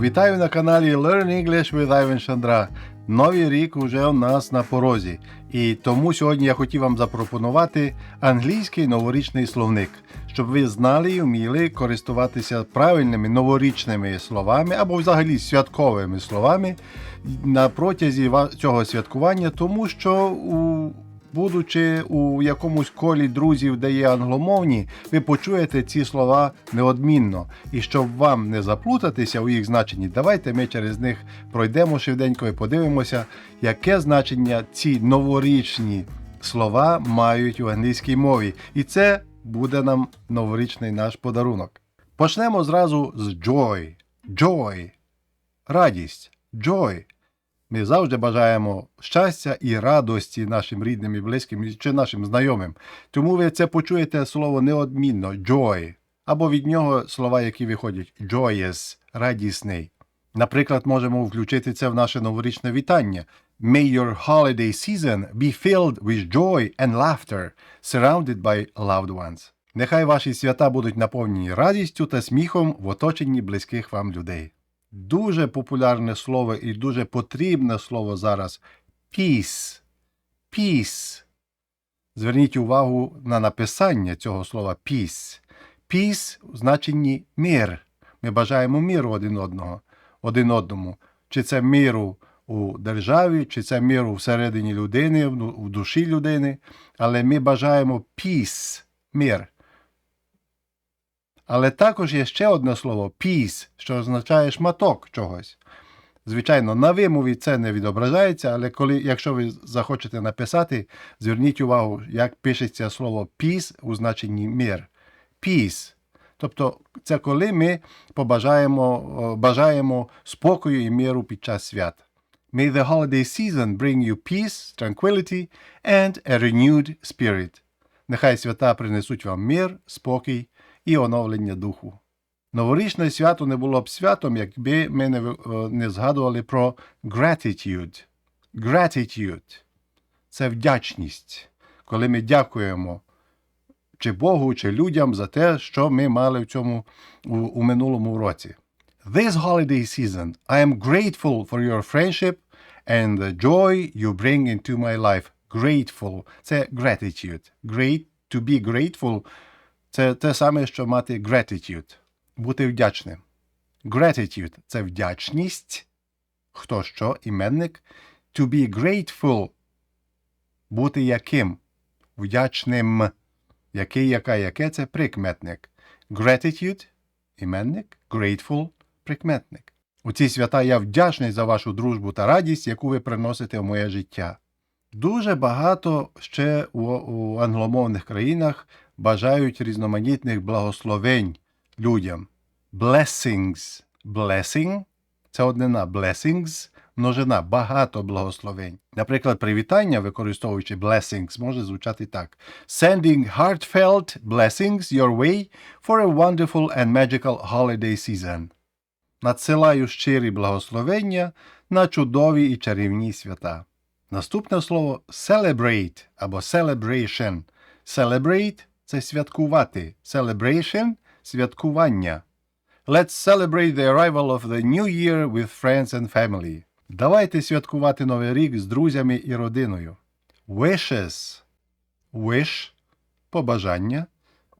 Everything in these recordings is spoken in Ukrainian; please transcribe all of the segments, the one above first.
Вітаю на каналі Learn English with Ivan Шандра. Новий рік уже у нас на порозі. І тому сьогодні я хотів вам запропонувати англійський новорічний словник, щоб ви знали і вміли користуватися правильними новорічними словами або взагалі святковими словами на протязі цього святкування, тому що у Будучи у якомусь колі друзів, де є англомовні, ви почуєте ці слова неодмінно. І щоб вам не заплутатися у їх значенні, давайте ми через них пройдемо швиденько і подивимося, яке значення ці новорічні слова мають у англійській мові. І це буде нам новорічний наш подарунок. Почнемо зразу з joy. Joy. Радість. Joy. Ми завжди бажаємо щастя і радості нашим рідним і близьким чи нашим знайомим. Тому ви це почуєте слово неодмінно joy, або від нього слова, які виходять joyous, радісний. Наприклад, можемо включити це в наше новорічне вітання. May your holiday season be filled with joy and laughter, surrounded by loved ones. Нехай ваші свята будуть наповнені радістю та сміхом в оточенні близьких вам людей. Дуже популярне слово і дуже потрібне слово зараз peace. Peace. Зверніть увагу на написання цього слова peace. Peace у значенні мир. Ми бажаємо миру один одного, один одному. Чи це миру у державі, чи це миру всередині людини, в в душі людини. Але ми бажаємо peace, мир. Але також є ще одне слово peace, що означає шматок чогось. Звичайно, на вимові це не відображається, але коли, якщо ви захочете написати, зверніть увагу, як пишеться слово peace у значенні мир. Peace. Тобто це коли ми побажаємо бажаємо спокою і миру під час свят. May the holiday season bring you peace, tranquility and a renewed spirit. Нехай свята принесуть вам мир, спокій і оновлення духу. Новорічне свято не було б святом, якби ми не, е, не згадували про gratitude. Gratitude – це вдячність, коли ми дякуємо чи Богу, чи людям за те, що ми мали в цьому у, у минулому році. This holiday season, I am grateful for your friendship and the joy you bring into my life. Grateful – це gratitude. Great, to be grateful – це те саме, що мати gratitude – бути вдячним. Gratitude – це вдячність. Хто що? Іменник. To be grateful – бути яким? Вдячним. Який, яка, яке це прикметник. Gratitude – іменник, grateful – прикметник. У ці свята я вдячний за вашу дружбу та радість, яку ви приносите в моє життя. Дуже багато ще у, у англомовних країнах бажають різноманітних благословень людям. Blessings. Blessing – це однина. Blessings – множина, багато благословень. Наприклад, привітання, використовуючи blessings, може звучати так. Sending heartfelt blessings your way for a wonderful and magical holiday season. Надсилаю щирі благословення на чудові і чарівні свята. Наступне слово celebrate або celebration. Celebrate – це святкувати. Celebration – святкування. Let's celebrate the arrival of the new year with friends and family. Давайте святкувати Новий рік з друзями і родиною. Wishes. Wish – побажання.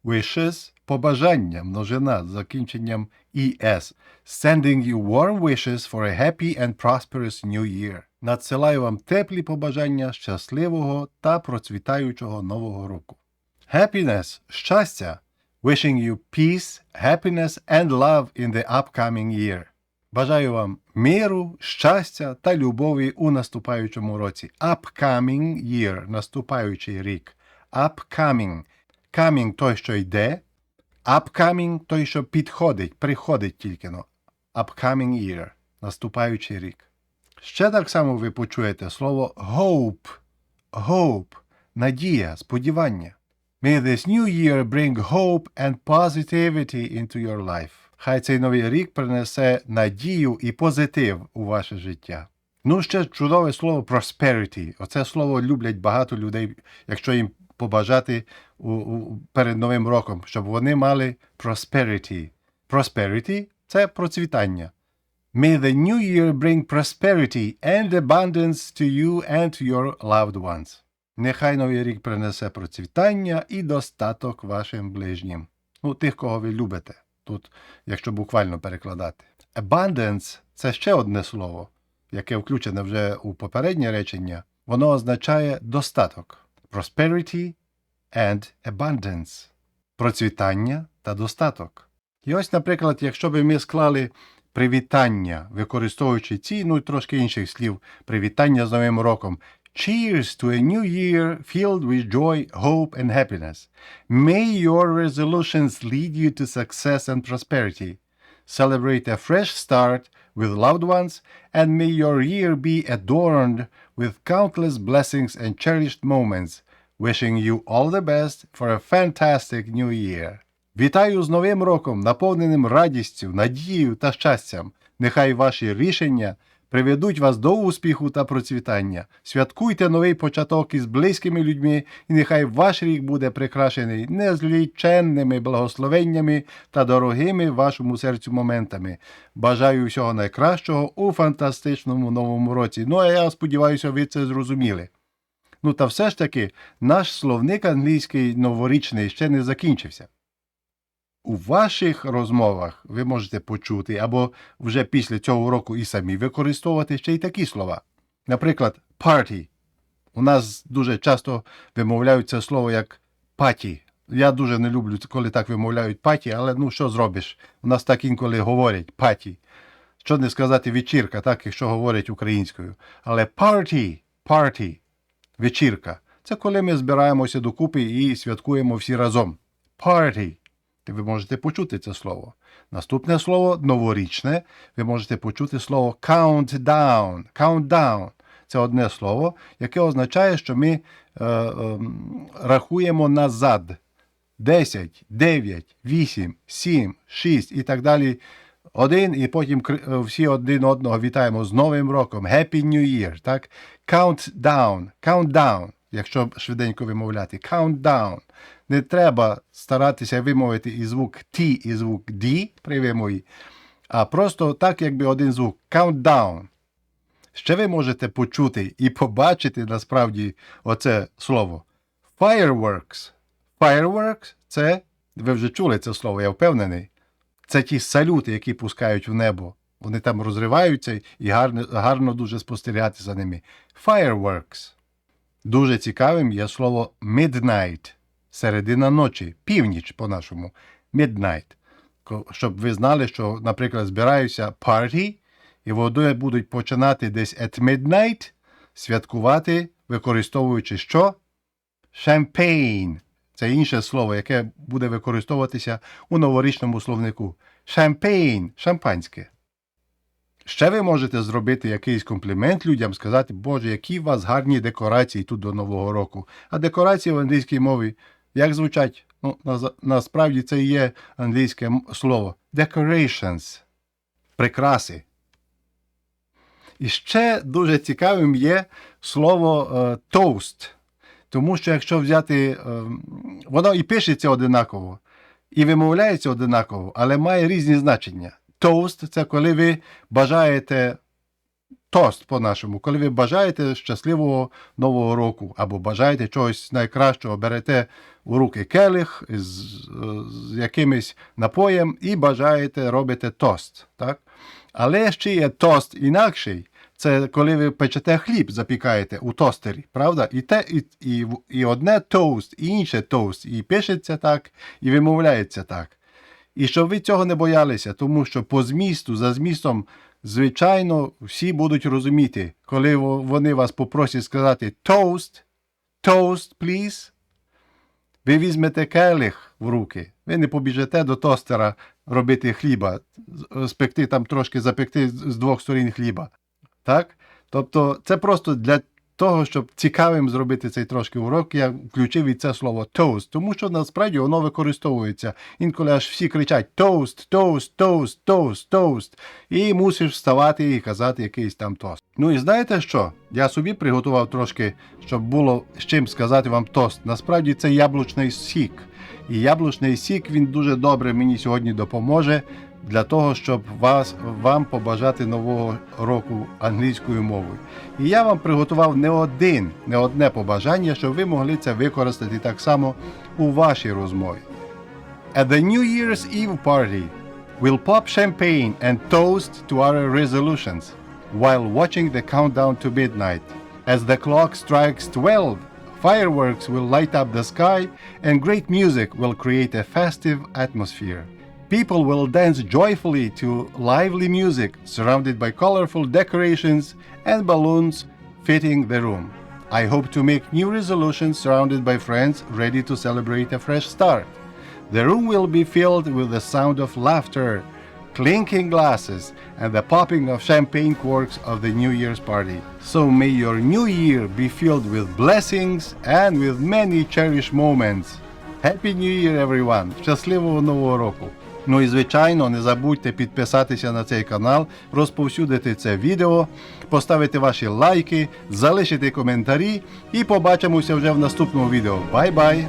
Wishes – побажання, множина з закінченням ES. Sending you warm wishes for a happy and prosperous new year. Надсилаю вам теплі побажання щасливого та процвітаючого нового року. Happiness – щастя. Wishing you peace, happiness and love in the upcoming year. Бажаю вам миру, щастя та любові у наступаючому році. Upcoming year – наступаючий рік. Upcoming. Coming – той, що йде. Upcoming – той, що підходить, приходить тільки но. Upcoming year – наступаючий рік. Ще так само ви почуєте слово hope. Hope – надія, сподівання. May this new year bring hope and positivity into your life. Хай цей новий рік принесе надію і позитив у ваше життя. Ну, ще чудове слово prosperity. Оце слово люблять багато людей, якщо їм побажати у, у, перед Новим роком, щоб вони мали prosperity. Prosperity – це процвітання. May the new year bring prosperity and abundance to you and to your loved ones. Нехай новий рік принесе процвітання і достаток вашим ближнім. Ну, тих, кого ви любите. Тут, якщо буквально перекладати. Abundance – це ще одне слово, яке включене вже у попереднє речення. Воно означає достаток. Prosperity and abundance. Процвітання та достаток. І ось, наприклад, якщо б ми склали привітання, використовуючи ці, ну і трошки інших слів, привітання з Новим роком. Cheers to a new year filled with joy, hope and happiness. May your resolutions lead you to success and prosperity. Celebrate a fresh start with loved ones, and may your year be adorned with countless blessings and cherished moments. Wishing you all the best for a fantastic new year. Вітаю з Новим роком, наповненим радістю, надією та щастям. Нехай ваші рішення Приведуть вас до успіху та процвітання. Святкуйте новий початок із близькими людьми, і нехай ваш рік буде прикрашений незліченними благословеннями та дорогими вашому серцю моментами. Бажаю всього найкращого у фантастичному новому році. Ну а я сподіваюся, ви це зрозуміли. Ну та все ж таки, наш словник англійський новорічний ще не закінчився. У ваших розмовах ви можете почути або вже після цього уроку і самі використовувати ще й такі слова. Наприклад, party. У нас дуже часто вимовляють це слово як паті. Я дуже не люблю, коли так вимовляють паті, але ну що зробиш? У нас так інколи говорять паті. Що не сказати вечірка, так, якщо говорять українською. Але party, party, вечірка. Це коли ми збираємося докупи і святкуємо всі разом. Party. Ви можете почути це слово. Наступне слово новорічне. Ви можете почути слово countdown. Countdown. Це одне слово, яке означає, що ми е, е, рахуємо назад. 10, 9, 8, 7, 6 і так далі. Один, і потім е, всі один одного вітаємо з Новим роком. Happy New Year. Так? Countdown. Countdown. Якщо швиденько вимовляти. Countdown. Не треба старатися вимовити і звук T, і звук D при вимові, а просто так, якби один звук. Countdown. Ще ви можете почути і побачити насправді оце слово. Fireworks. Fireworks це, ви вже чули це слово, я впевнений. Це ті салюти, які пускають в небо. Вони там розриваються і гарно, гарно дуже спостерігати за ними. Fireworks. Дуже цікавим є слово midnight. Середина ночі, північ по-нашому. Midnight. Щоб ви знали, що, наприклад, збираються party, і вони будуть починати десь at midnight святкувати, використовуючи що? Champagne. Це інше слово, яке буде використовуватися у новорічному словнику. Champagne – шампанське. Ще ви можете зробити якийсь комплімент людям, сказати, Боже, які у вас гарні декорації тут до Нового року. А декорації в англійській мові як звучать? Ну, насправді це є англійське слово. Decorations. Прикраси. І ще дуже цікавим є слово е, toast. Тому що якщо взяти, е, воно і пишеться одинаково, і вимовляється одинаково, але має різні значення. Toast – це коли ви бажаєте тост по-нашому, коли ви бажаєте щасливого нового року або бажаєте чогось найкращого, берете у руки келих з, з якимось напоєм і бажаєте робите тост. Так? Але ще є тост інакший. Це коли ви печете хліб, запікаєте у тостері, правда? І те, і, і, і одне тост, і інше тост, і пишеться так, і вимовляється так. І щоб ви цього не боялися, тому що по змісту, за змістом, звичайно, всі будуть розуміти, коли вони вас попросять сказати toast, toast, please, ви візьмете келих в руки, ви не побіжете до тостера робити хліба, спекти там трошки запекти з двох сторін хліба. Так? Тобто це просто для того, щоб цікавим зробити цей трошки урок, я включив і це слово toast, тому що насправді воно використовується. Інколи аж всі кричать toast, toast, toast, toast, toast. І мусиш вставати і казати якийсь там тост. Ну і знаєте що? Я собі приготував трошки, щоб було з чим сказати вам тост. Насправді це яблучний сік. І яблучний сік він дуже добре мені сьогодні допоможе для того, щоб вас, вам побажати нового року англійською мовою. І я вам приготував не один, не одне побажання, щоб ви могли це використати так само у вашій розмові. At the New Year's Eve party, we'll pop champagne and toast to our resolutions while watching the countdown to midnight. As the clock strikes 12, fireworks will light up the sky and great music will create a festive atmosphere. People will dance joyfully to lively music surrounded by colorful decorations and balloons fitting the room. I hope to make new resolutions surrounded by friends ready to celebrate a fresh start. The room will be filled with the sound of laughter, clinking glasses, and the popping of champagne corks of the New Year's party. So may your new year be filled with blessings and with many cherished moments. Happy New Year, everyone! Щасливого Нового року! Ну і звичайно, не забудьте підписатися на цей канал, розповсюдити це відео, поставити ваші лайки, залишити коментарі і побачимося вже в наступному відео. Бай-бай!